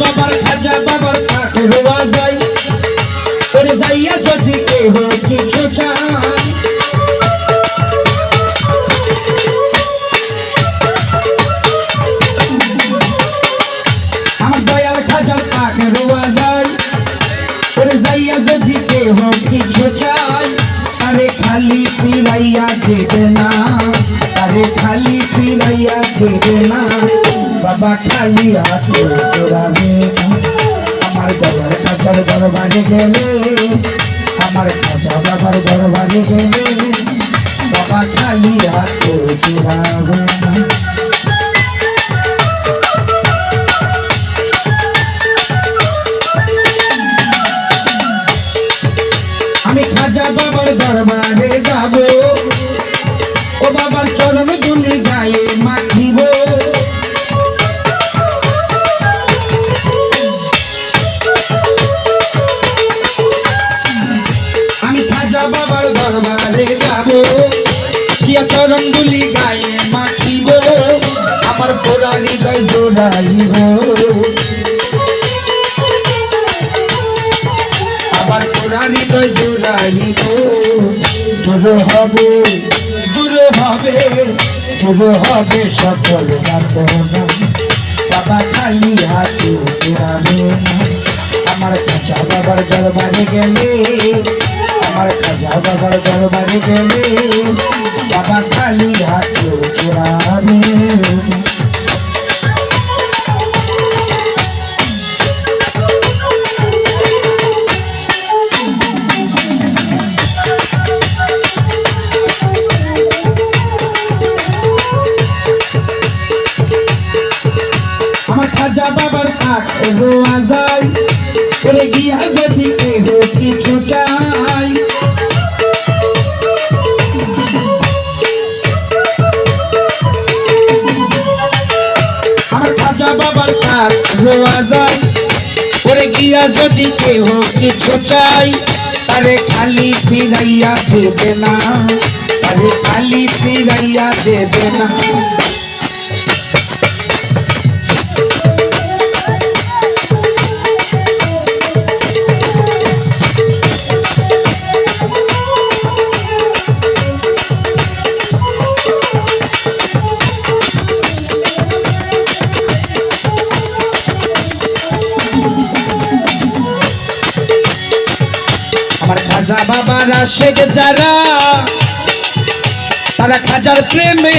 বাবার খাজা বাবার কাকে রোয়া যাই করে যাইয়া যদি কেহ আমার দয়াল খাজা কাকে রোয়া যাই করে যাইয়া যদি কেহ কিছু চাই আরে খালি ফিরাইয়া দেবে না। আরে খালি ফিরাইয়া দেবে না। বাবা খালি হাতে চোরাবে আমার বাবার কাছার দরবারে গেলে, আমার খাজা বাবার দরবারে গেলে, বাবা খালি হাতে চোরাবে খাজা বাবার দরবারে যাব। ও বাবার চরণ দুলি গায়ে মাখিব। আমি খাজা বাবার দরবারে যাব। কিয়া চরণ দুলি গায়ে মাখিব। আমার পোড়া হৃদয় জোড়াইব। হবে গুরু হবে গুরু হবে সকল বাবা খালি হাতে আমার কাঁচা বাবার দরবারে গেলে, আমার কাঁচা বাবার দরবারে গেলে খাজা বাবার কাক রোয়া যায়। করে গিয়া যদি কেহ কিছু চাই যদি কেহ কিছু চাই তারে খালি ফিরাইয়া দেবে না। তারে খালি ফিরাইয়া দেবে না। খাজা বাবার আশেক যারা তারা খাজার প্রেমে